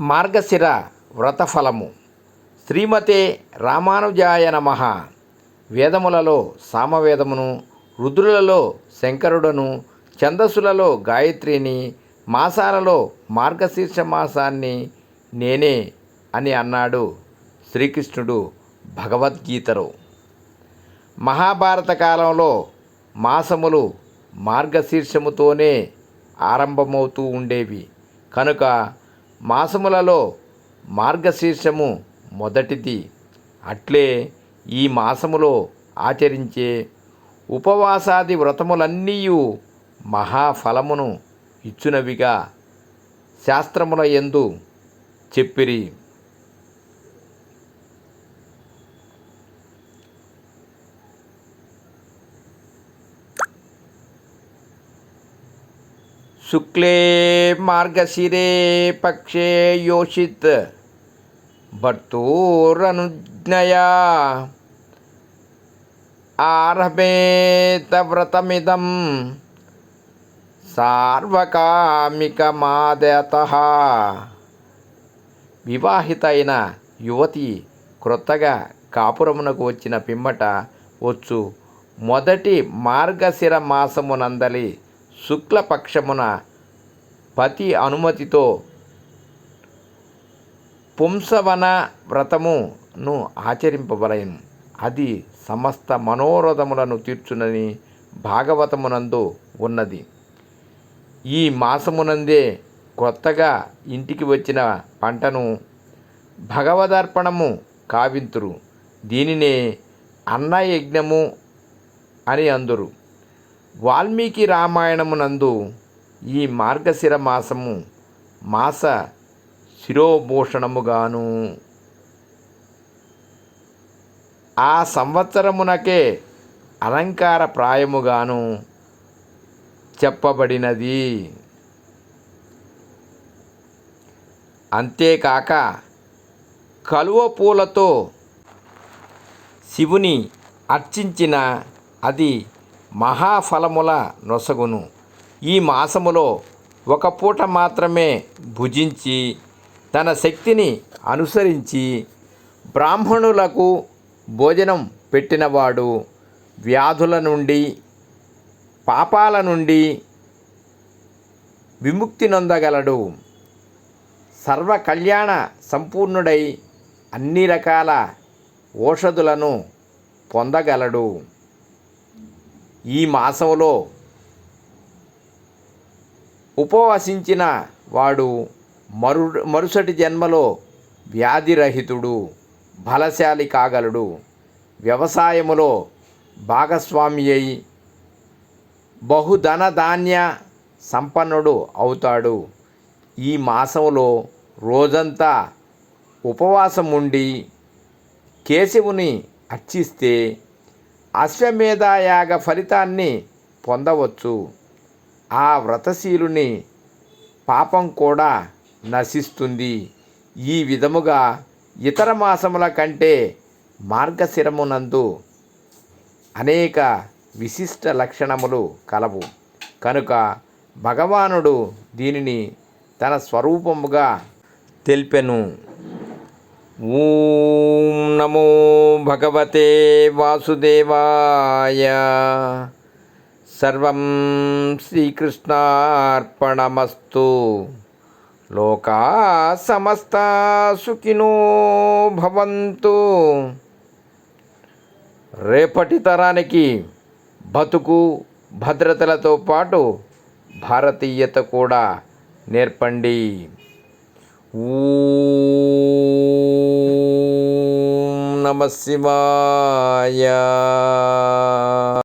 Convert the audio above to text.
మార్గశిర వ్రతఫలము. శ్రీమతే రామానుజాయ నమ. వేదములలో సామవేదమును రుద్రులలో శంకరుడను ఛందస్సులలో గాయత్రిని మాసాలలో మార్గశీర్ష మాసాన్ని నేనే అని అన్నాడు శ్రీకృష్ణుడు భగవద్గీతలో. మహాభారత కాలంలో మాసములు మార్గశీర్షముతోనే ఆరంభమవుతూ ఉండేవి. కనుక మాసములలో మార్గశీర్షము మొదటిది. అట్లే ఈ మాసములో ఆచరించే ఉపవాసాది వ్రతములన్నీ మహాఫలమును ఇచ్చునవిగా శాస్త్రముల ఎందు చెప్పిరి. శుక్లే మార్గశిరే పక్షే యోషిత్ భర్తూరనుజ్ఞయా ఆరభేత వ్రతమిదం సార్వకామికమాదత వివాహిత అయిన యువతి క్రొత్తగా కాపురమునకు వచ్చిన పిమ్మట వచ్చు మొదటి మార్గశిర మాసమునందలి శుక్లపక్షమున పతి అనుమతితో పుంసవన వ్రతమును ఆచరింపబలయను అది సమస్త మనోరథములను తీర్చునని భాగవతమునందు ఉన్నది. ఈ మాసమునందే కొత్తగా ఇంటికి వచ్చిన పంటను భగవదర్పణము కావింతురు. దీనినే అన్నయజ్ఞము అని అందురు. వాల్మీకి రామాయణమునందు ఈ మార్గశిర మాసము మాస శిరోభూషణముగాను. ఆ సంవత్సరమునకే అలంకార ప్రాయముగాను చెప్పబడినది. అంతేకాక కలువ పూలతో శివుని అర్చించిన అది మహాఫలముల నొసగును. ఈ మాసములో ఒక పూట మాత్రమే భుజించి తన శక్తిని అనుసరించి బ్రాహ్మణులకు భోజనం పెట్టినవాడు వ్యాధుల నుండి పాపాల నుండి విముక్తి నొందగలడు. సర్వ కళ్యాణ సంపూర్ణుడై అన్ని రకాల ఓషధులను పొందగలడు. ఈ మాసంలో ఉపవసించిన వాడు మరు మరుసటి జన్మలో వ్యాధిరహితుడు బలశాలి కాగలడు. వ్యవసాయములో భాగస్వామి అయి బహుధన ధాన్య సంపన్నుడు అవుతాడు. ఈ మాసంలో రోజంతా ఉపవాసం ఉండి కేశవుని అర్చిస్తే అశ్వమేధయాగ ఫలితాన్ని పొందవచ్చు. ఆ వ్రతశీలుని పాపం కూడా నశిస్తుంది. ఈ విధముగా ఇతర మాసముల కంటే మార్గశిరమునందు అనేక విశిష్ట లక్షణములు కలవు. కనుక భగవానుడు దీనిని తన స్వరూపముగా తెలిపెను. ఓం నమో భగవతే వాసుదేవాయ సర్వం శ్రీకృష్ణార్పణమస్తు లోకా సమస్త సుఖినో భవంతు రేపటి తరానికి బతుకు భద్రతలతో పాటు భారతీయత కూడా నేర్పండి. ఊ నమ శివాయ